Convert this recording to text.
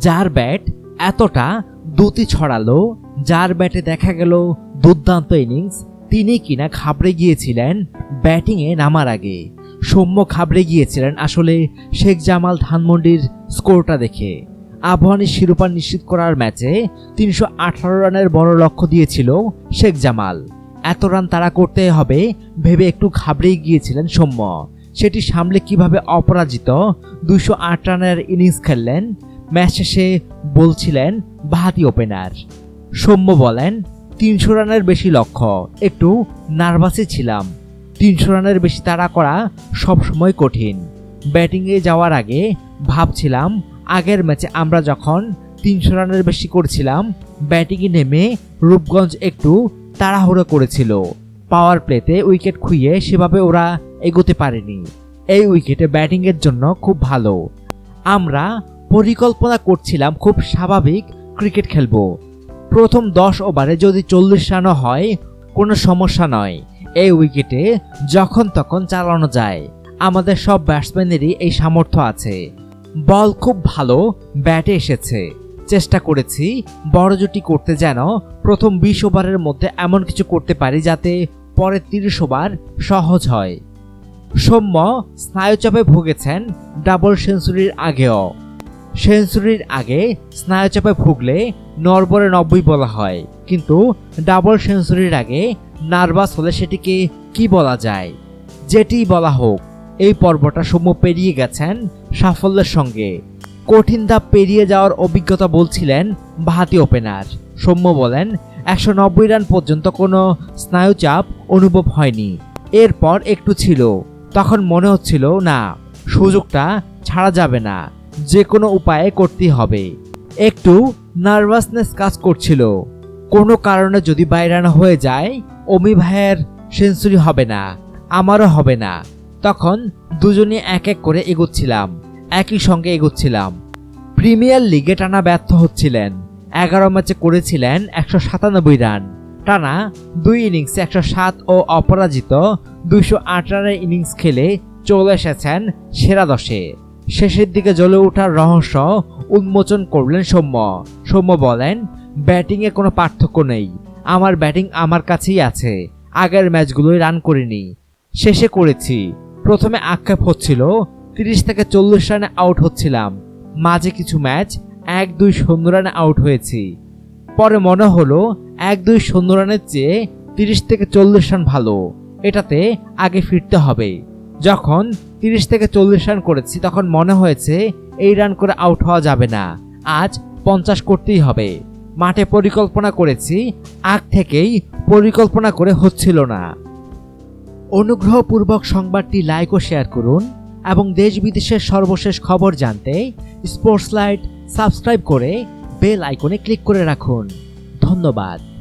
যার ব্যাট এতটা দ্যুতি ছড়ালো, যার ব্যাটে দেখা গেল দুর্দান্ত ইনিংস, তিনি কিনা খাবড়ে গিয়েছিলেন ব্যাটিংয়ে নামার আগে। সৌম্য খাবড়ে গিয়েছিলেন আসলে শেখ জামাল ধানমন্ডির স্কোরটা দেখে। আবহানী শিরোপা নিশ্চিত করার ম্যাচে তিনশো আঠারো রানের বড় লক্ষ্য দিয়েছিল শেখ জামাল। এত রান তারা করতে হবে ভেবে একটু ঘাবড়েই গিয়েছিলেন সৌম্য। সেটি সামলে কীভাবে অপরাজিত দুশো আট রানের ইনিংস খেললেন ম্যাচ শেষে বলছিলেন বাহাতি ওপেনার সৌম্য বলেন, তিনশো রানের বেশি লক্ষ্য, একটু নার্ভাসই ছিলাম। তিনশো রানের বেশি তাড়া করা সবসময় কঠিন। ব্যাটিংয়ে যাওয়ার আগে ভাবছিলাম, আগের ম্যাচে আমরা যখন তিনশো রানের বেশি করছিলাম ব্যাটিংয়ে নেমে রূপগঞ্জ একটু তাড়াহুড়ো করেছিল। পাওয়ার প্লেতে উইকেট খুইয়ে সেভাবে ওরা এগোতে পারেনি। এই উইকেটে ব্যাটিংয়ের জন্য খুব ভালো। আমরা পরিকল্পনা করছিলাম খুব স্বাভাবিক ক্রিকেট খেলব। প্রথম দশ ওভারে যদি চল্লিশ রানও হয়, কোনো সমস্যা নয়। এই উইকেটে যখন তখন চালানো যায়। আমাদের সব ব্যাটসম্যানেরই এই সামর্থ্য আছে। বল খুব ভালো, ব্যাটে এসেছে। চেষ্টা করেছি বড় জুটি করতে যেন প্রথম বিশ ওভারের মধ্যে এমন কিছু করতে পারি যাতে পরে তিরিশ ওভার সহজ হয়। সৌম্য স্নায়ুচাপে ভুগেছেন ডাবল সেঞ্চুরির আগেও। সেঞ্চুরির আগে স্নায়ুচাপে ভুগলে নরবরে নব্বই বলা হয়। কিন্তু ডাবল সেঞ্চুরির আগে নার্ভাস হলে সেটিকে কি বলা যায়? যেটি বলা হোক, এই পর্বটা সৌম্য পেরিয়ে গেছেন সাফল্যের সঙ্গে। কঠিন ধাপ পেরিয়ে যাওয়ার অভিজ্ঞতা বলছিলেন বাহাতি ওপেনার। সৌম্য বলেন, একশো নব্বই রান পর্যন্ত কোনো স্নায়ুচাপ অনুভব হয়নি। এরপর একটু ছিল, তখন মনে হচ্ছিল, না, সুযোগটা ছাড়া যাবে না। যে কোনো উপায়ে করতেই হবে। একটু নার্ভাসনেস কাজ করছিল। কোনো কারণে যদি বাইরানো হয়ে যায়, অমি ভাইয়ের সেঞ্চুরি হবে না, আমারও হবে না। তখন দুজনে এক এক করে এগোচ্ছিলাম, একই সঙ্গে এগোচ্ছিলাম। প্রিমিয়ার লিগে টানা ব্যর্থ হচ্ছিলেন। এগারো ম্যাচে করেছিলেন একশো সাতানব্বই রান। টানা দুই ইনিংসে একশো সাত ও অপরাজিত দুইশো আট রানের ইনিংস খেলে চলে এসেছেন সেরা দশে। শেষের দিকে জ্বলে ওঠার রহস্য উন্মোচন করলেন সৌম্য। সৌম্য বলেন, ব্যাটিংয়ে কোনো পার্থক্য নেই। আমার ব্যাটিং আমার কাছেই আছে। আগের ম্যাচগুলোই রান করিনি। শেষে করেছি। প্রথমে আক্ষেপ হচ্ছিল, তিরিশ থেকে চল্লিশ রানে আউট হচ্ছিলাম। মাঝে কিছু ম্যাচ এক দুই শূন্য রানে আউট হয়েছি। পরে মনে হলো, এক দুই শূন্য রানের চেয়ে তিরিশ থেকে চল্লিশ রান ভালো। এটাতে আগে ফিরতে হবে। যখন তিরিশ থেকে চল্লিশ রান করেছি, তখন মনে হয়েছে এই রান করে আউট হওয়া যাবে না। আজ পঞ্চাশ করতেই হবে। মাঠে পরিকল্পনা করেছি, আগ থেকেই পরিকল্পনা করে হচ্ছিল না। অনুগ্রহপূর্বক সংবাদটি লাইক ও শেয়ার করুন এবং দেশ বিদেশের সর্বশেষ খবর জানতে স্পোর্টস লাইট সাবস্ক্রাইব করে বেল আইকনে ক্লিক করে রাখুন। ধন্যবাদ।